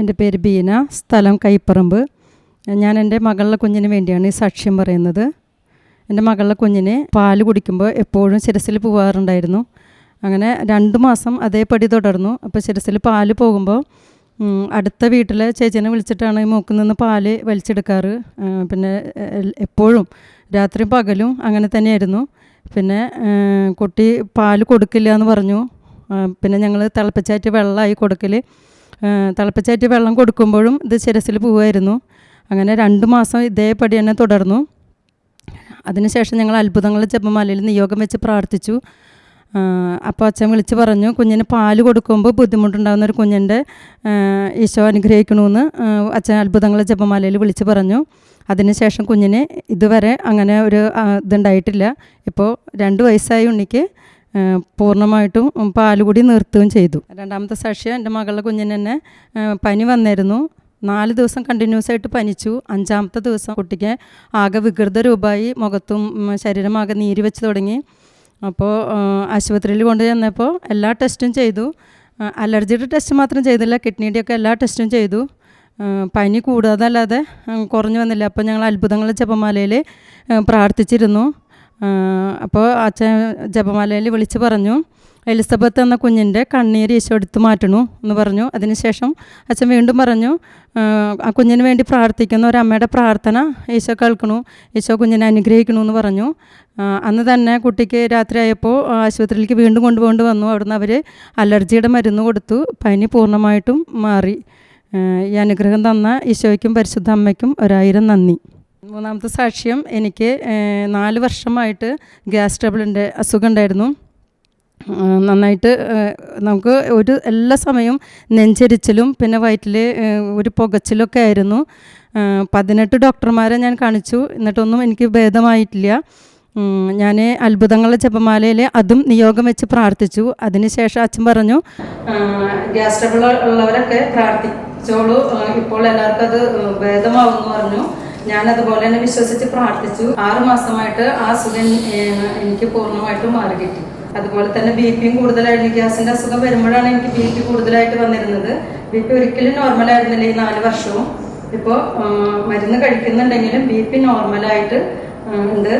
എന്റെ പേര് ബീന. സ്ഥലം കൈപ്പറമ്പ്. ഞാൻ എന്റെ മകളുടെ കുഞ്ഞിന് വേണ്ടിയാണ് ഈ സാക്ഷ്യം പറയുന്നത്. എന്റെ മകളുടെ കുഞ്ഞിന് പാൽ കുടിക്കുമ്പോൾ എപ്പോഴും ശിരസിൽ പോവാറുണ്ടായിരുന്നു. അങ്ങനെ രണ്ട് മാസം അതേപടി തുടർന്നു. അപ്പോൾ ശിരസിൽ പാൽ പോകുമ്പോൾ അടുത്ത വീട്ടിലെ ചേച്ചീനെ വിളിച്ചിട്ടാണ് ഈ മൂക്കിൽ നിന്ന് പാൽ വലിച്ചെടുക്കാറ്. പിന്നെ എപ്പോഴും രാത്രിയും പകലും അങ്ങനെ തന്നെയായിരുന്നു. പിന്നെ കുട്ടി പാൽ കൊടുക്കില്ല എന്ന് പറഞ്ഞു. പിന്നെ ഞങ്ങൾ തിളപ്പിച്ചായിട്ട് വെള്ളമായി കൊടുക്കൽ തിളപ്പിച്ചായിട്ട് വെള്ളം കൊടുക്കുമ്പോഴും ഇത് ശിരസിൽ പോവുമായിരുന്നു അങ്ങനെ രണ്ട് മാസം ഇതേപടി തന്നെ തുടർന്നു. അതിനുശേഷം ഞങ്ങൾ അത്ഭുതങ്ങൾ ജപമാലയിൽ നിയോഗം വെച്ച് പ്രാർത്ഥിച്ചു. അപ്പോൾ അച്ഛൻ വിളിച്ച് പറഞ്ഞു കുഞ്ഞിന് പാൽ കൊടുക്കുമ്പോൾ ബുദ്ധിമുട്ടുണ്ടാകുന്ന ഒരു കുഞ്ഞിന്റെ ഈശോ അനുഗ്രഹിക്കണമെന്ന് അച്ഛൻ അത്ഭുതങ്ങൾ ജപമാലയിൽ വിളിച്ച് പറഞ്ഞു. അതിനുശേഷം കുഞ്ഞിന് ഇതുവരെ അങ്ങനെ ഒരു ഇതുണ്ടായിട്ടില്ല. ഇപ്പോൾ രണ്ട് വയസ്സായി ഉണ്ണിക്ക് പൂർണമായിട്ടും പാൽ കൂടി നിർത്തുകയും ചെയ്തു. രണ്ടാമത്തെ സാക്ഷ്യം എന്റെ മകളുടെ കുഞ്ഞിന് തന്നെ പനി വന്നിരുന്നു. നാല് ദിവസം കണ്ടിന്യൂസ് ആയിട്ട് പനിച്ചു. അഞ്ചാമത്തെ ദിവസം കുട്ടിക്ക് ആകെ വികൃത രൂപമായി മുഖത്തും ശരീരമാകെ നീരി വെച്ച് തുടങ്ങി. അപ്പോൾ ആശുപത്രിയിൽ കൊണ്ടു ചെന്നപ്പോൾ എല്ലാ ടെസ്റ്റും ചെയ്തു. അലർജിയുടെ ടെസ്റ്റ് മാത്രം ചെയ്തില്ല കിഡ്നിയുടെയൊക്കെ എല്ലാ ടെസ്റ്റും ചെയ്തു. പനി കൂടാതല്ലാതെ കുറഞ്ഞു വന്നില്ല. അപ്പോൾ ഞങ്ങൾ അത്ഭുതങ്ങൾ ജപമാലയിൽ പ്രാർത്ഥിച്ചിരുന്നു. അപ്പോൾ അച്ഛൻ ജപമാലയിൽ വിളിച്ച് പറഞ്ഞു എലിസബത്ത് എന്ന കുഞ്ഞിന്റെ കണ്ണീർ ഈശോ എടുത്തു മാറ്റണു എന്ന് പറഞ്ഞു. അതിനുശേഷം അച്ഛൻ വീണ്ടും പറഞ്ഞു ആ, കുഞ്ഞിന് വേണ്ടി പ്രാർത്ഥിക്കുന്ന ഒരു അമ്മയുടെ പ്രാർത്ഥന ഈശോ കേൾക്കണു ഈശോ കുഞ്ഞിനെ അനുഗ്രഹിക്കണു എന്ന് പറഞ്ഞു. അന്ന് തന്നെ കുട്ടിക്ക് രാത്രിയായപ്പോൾ ആശുപത്രിയിലേക്ക് വീണ്ടും കൊണ്ടുപോകേണ്ടി വന്നു. അവിടുന്ന് അവർ അലർജിയുടെ മരുന്ന് കൊടുത്തു പനി പൂർണമായിട്ടും മാറി. ഈ അനുഗ്രഹം തന്ന ഈശോയ്ക്കും പരിശുദ്ധ അമ്മയ്ക്കും ഒരായിരം നന്ദി. മൂന്നാമത്തെ സാക്ഷ്യം എനിക്ക് നാല് വർഷമായിട്ട് ഗ്യാസ് ട്രബിളിന്റെ അസുഖം ഉണ്ടായിരുന്നു. നന്നായിട്ട് നമുക്ക് ഒരു എല്ലാ സമയവും നെഞ്ചരിച്ചിലും പിന്നെ വയറ്റിൽ ഒരു പുകച്ചിലൊക്കെ ആയിരുന്നു. പതിനെട്ട് ഡോക്ടർമാരെ ഞാൻ കാണിച്ചു. എന്നിട്ടൊന്നും എനിക്ക് ഭേദമായിട്ടില്ല. ഞാൻ അത്ഭുതങ്ങളുടെ ജപമാലയിൽ അതും നിയോഗം വെച്ച് പ്രാർത്ഥിച്ചു. അതിനുശേഷം അച്ഛൻ പറഞ്ഞു ഗ്യാസ് ട്രബിൾ ഉള്ളവരൊക്കെ പ്രാർത്ഥിച്ചോളൂ. ഇപ്പോൾ എല്ലാവർക്കും അത് ഭേദമാവുമെന്ന് പറഞ്ഞു. ഞാൻ അതുപോലെ തന്നെ വിശ്വസിച്ച് പ്രാർത്ഥിച്ചു. ആറു മാസമായിട്ട് ആ അസുഖം എനിക്ക് പൂർണമായിട്ടും മാറി കിട്ടി. അതുപോലെ തന്നെ ബി പിയും കൂടുതലായിരുന്നു ഗ്യാസിന്റെ അസുഖം വരുമ്പോഴാണ് എനിക്ക് ബി പി കൂടുതലായിട്ട് വന്നിരുന്നത്. ബി പി ഒരിക്കലും നോർമൽ ആയിരുന്നില്ല ഈ നാല് വർഷവും. ഇപ്പോൾ മരുന്ന് കഴിക്കുന്നുണ്ടെങ്കിലും ബി പി നോർമലായിട്ട് ഉണ്ട്.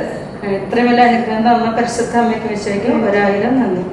ഇത്രയും വലിയ അനുഗ്രഹം തന്ന പരിശുദ്ധ അമ്മയ്ക്ക് വിഷയിക്കും. ഒരായിരം നന്ദി.